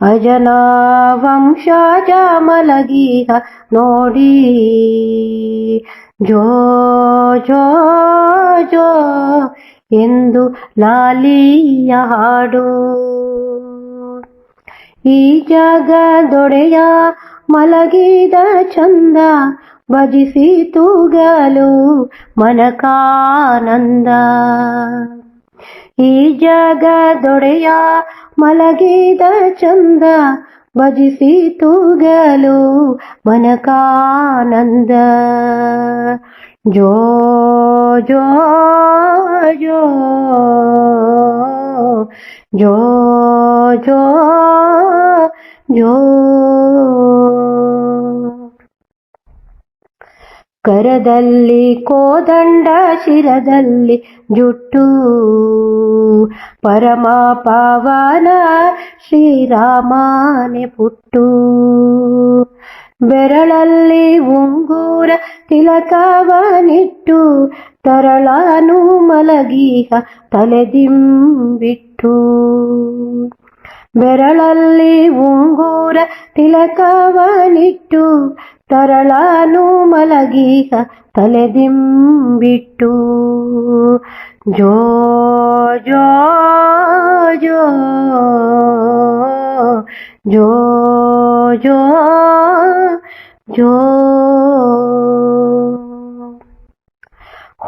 ಅಜನ ವಂಶಜ ಮಲಗೀಹ ನೋಡಿ. ಜೋ ಜೋ ಜೋ ಎಂದು ಲಾಲಿಯ ಹಾಡು. ಈ ಜಗದೊಡೆಯ ಮಲಗಿದ ಚಂದ ಭಜಿಸಿ ತೂಗಲು ಮನಕಾನಂದ. ಈ ಜಗದೊಡೆಯ ಮಲಗಿದ ಚಂದ ಭಜಿಸಿ ತೂಗಲು ಮನಕಾನಂದ. ಜೋ ಜೋ ಜೋ ಜೋ ಜೋ ಜೋ. ಕರದಲ್ಲಿ ಕೋದಂಡ ಶಿರದಲ್ಲಿ ಜುಟ್ಟು. ಪರಮ ಪಾವನ ಶ್ರೀರಾಮನೆ ಪುಟ್ಟು. ಬೆರಳಲ್ಲಿ ಉಂಗೂರ ತಿಲಕವನಿಟ್ಟು ತರಳಾನು ಮಲಗೀಹ ತಲೆದಿಂಬಿಟ್ಟು ಬೆರಳಲ್ಲಿ ಉಂಗೂರ ತಿಲಕವನಿಟ್ಟು ತರಳಾನು ಮಲಗೀಹ ತಲೆದಿಂಬಿಟ್ಟು ಜೋ ಜೋ ಜೋ ಜೋ ಜೋ ಜೋ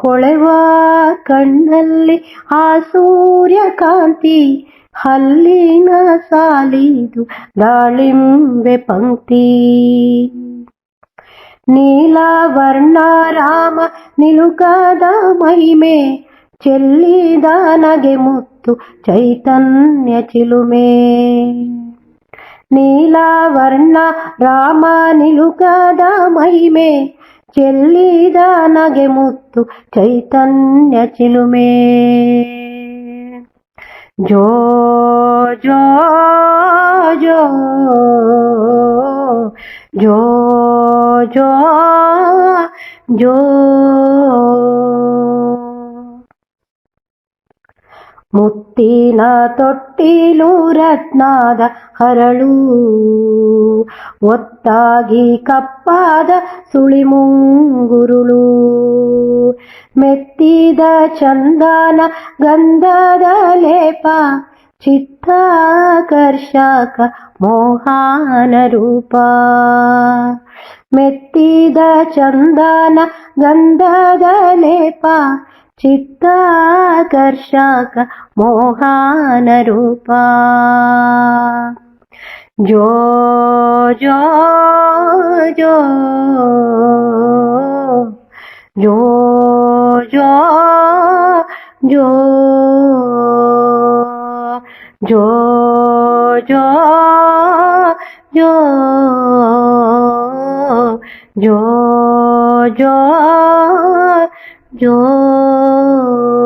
ಹೊಳೆವ ಕಣ್ಣಲ್ಲಿ ಆ ಸೂರ್ಯಕಾಂತಿ, ಹಲ್ಲಿನ ಸಾಲಿದು ದಾಳಿಂಬೆ ಪಂಕ್ತಿ. ನೀಲವರ್ಣ ರಾಮ ನಿಲುಕದ ಮಹಿಮೆ, ಚೆಲ್ಲಿದ ನಗೆ ಮುತ್ತು ಚೈತನ್ಯ ಚಿಲುಮೆ. ನೀಲವರ್ಣ ರಾಮ ನಿಲುಕದ ಮಹಿಮೆ ಚೆಲ್ಲಿದ ನಗೆ ಮುತ್ತು ಚೈತನ್ಯ ಚಿಲುಮೆ ಜೋ ಜೋ ಜೋ ಜೋ ಜೋ ಜೋ ಮುತ್ತಿನ ತೊಟ್ಟಿಲು ರತ್ನಾದ ಹರಳು. ಒತ್ತಾಗಿ ಕಪ್ಪಾದ ಸುಳಿಮುಂಗುರುಳು. ಮೆತ್ತಿದ ಚಂದನ ಗಂಧದ ಲೇಪ. ಚಿತ್ತಾಕರ್ಷಕ ಮೋಹನ ರೂಪ. ಮೆತ್ತಿದ ಚಂದನ ಗಂಧದ ಲೇಪ. चित्ताकर्षाक मोहानरूपा जो जो जो जो जो जो जो जो जो जो जो Yo.